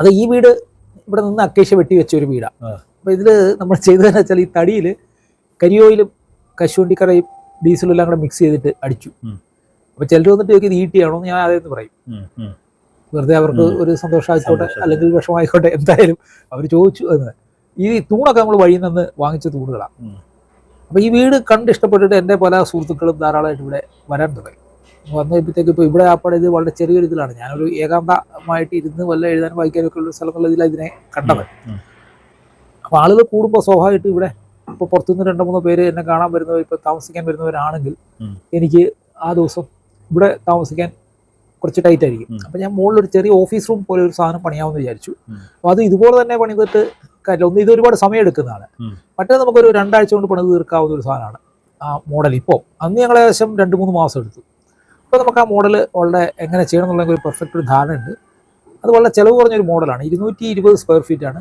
അത് ഈ വീട് ഇവിടെ നിന്ന് അക്കേഷ്യ വെട്ടി വെച്ച ഒരു വീടാണ്. അപ്പോൾ ഇതിൽ നമ്മൾ ചെയ്തതെന്ന് വെച്ചാൽ ഈ തടിയിൽ കരിയോയിലും കശുവണ്ടിക്കറയും ഡീസലും എല്ലാം കൂടെ മിക്സ് ചെയ്തിട്ട് അടിച്ചു. അപ്പോൾ ചിലർ വന്നിട്ട് ചോദിക്കും ഇത് ഈട്ടിയാണോ എന്ന് ഞാൻ അതെന്ന് പറയും. വെറുതെ അവർക്ക് ഒരു സന്തോഷമായിക്കോട്ടെ സന്തോഷം. അല്ലെങ്കിൽ വിഷമമായിക്കോട്ടെ എന്തായാലും അവർ ചോദിച്ചു എന്ന് ഈ തൂണൊക്കെ നമ്മൾ വഴിയിൽ നിന്ന് വാങ്ങിച്ച തൂണുകളാണ്. അപ്പോൾ ഈ വീട് കണ്ട് ഇഷ്ടപ്പെട്ടിട്ട് എന്റെ പല സുഹൃത്തുക്കളും ധാരാളമായിട്ട് ഇവിടെ വരാൻ തുടങ്ങി വന്നു കഴിയുമ്പോഴത്തേക്ക് ഇപ്പോൾ ഇവിടെ ആപ്പാടെ ഇത് വളരെ ചെറിയൊരു ഇതിലാണ്. ഞാനൊരു ഏകാന്തമായിട്ട് ഇരുന്ന് വല്ല എഴുതാനും വായിക്കാനും ഒക്കെ ഉള്ള സ്ഥലങ്ങളിൽ ഇതിലാണ് ഇതിനെ കണ്ടത്. അപ്പൊ അപ്പോൾ ആളുകൾ കൂടുമ്പോൾ സ്വാഭാവികമായിട്ട് ഇവിടെ ഇപ്പോൾ പുറത്തുനിന്ന് രണ്ടോ മൂന്നോ പേര് എന്നെ കാണാൻ വരുന്നവർ ഇപ്പോൾ താമസിക്കാൻ വരുന്നവരാണെങ്കിൽ എനിക്ക് ആ ദിവസം ഇവിടെ താമസിക്കാൻ കുറച്ച് ടൈറ്റ് ആയിരിക്കും. അപ്പൊ ഞാൻ മുകളിൽ ഒരു ചെറിയ ഓഫീസ് റൂം പോലെ ഒരു സാധനം പണിയാമെന്ന് വിചാരിച്ചു. അപ്പൊ അപ്പോൾ അത് ഇതുപോലെ തന്നെ പണിതിട്ട് കാര്യമില്ല. ഒന്ന് ഇത് ഒരുപാട് സമയം എടുക്കുന്നതാണ്. മറ്റേ നമുക്കൊരു രണ്ടാഴ്ച കൊണ്ട് പണിത് തീർക്കാവുന്ന ഒരു സാധനമാണ് ആ മോഡൽ. ഇപ്പോൾ അന്ന് ഞങ്ങൾ ഏകദേശം രണ്ട് മൂന്ന് മാസം എടുത്തു. അപ്പോൾ നമുക്ക് ആ മോഡൽ വളരെ എങ്ങനെ ചെയ്യണം എന്നുള്ള ഒരു പെർഫെക്റ്റ് ഒരു ധാരണ ഉണ്ട് അത് വളരെ ചിലവ് കുറഞ്ഞൊരു മോഡലാണ് ഇരുന്നൂറ്റി ഇരുപത് സ്ക്വയർ ഫീറ്റാണ്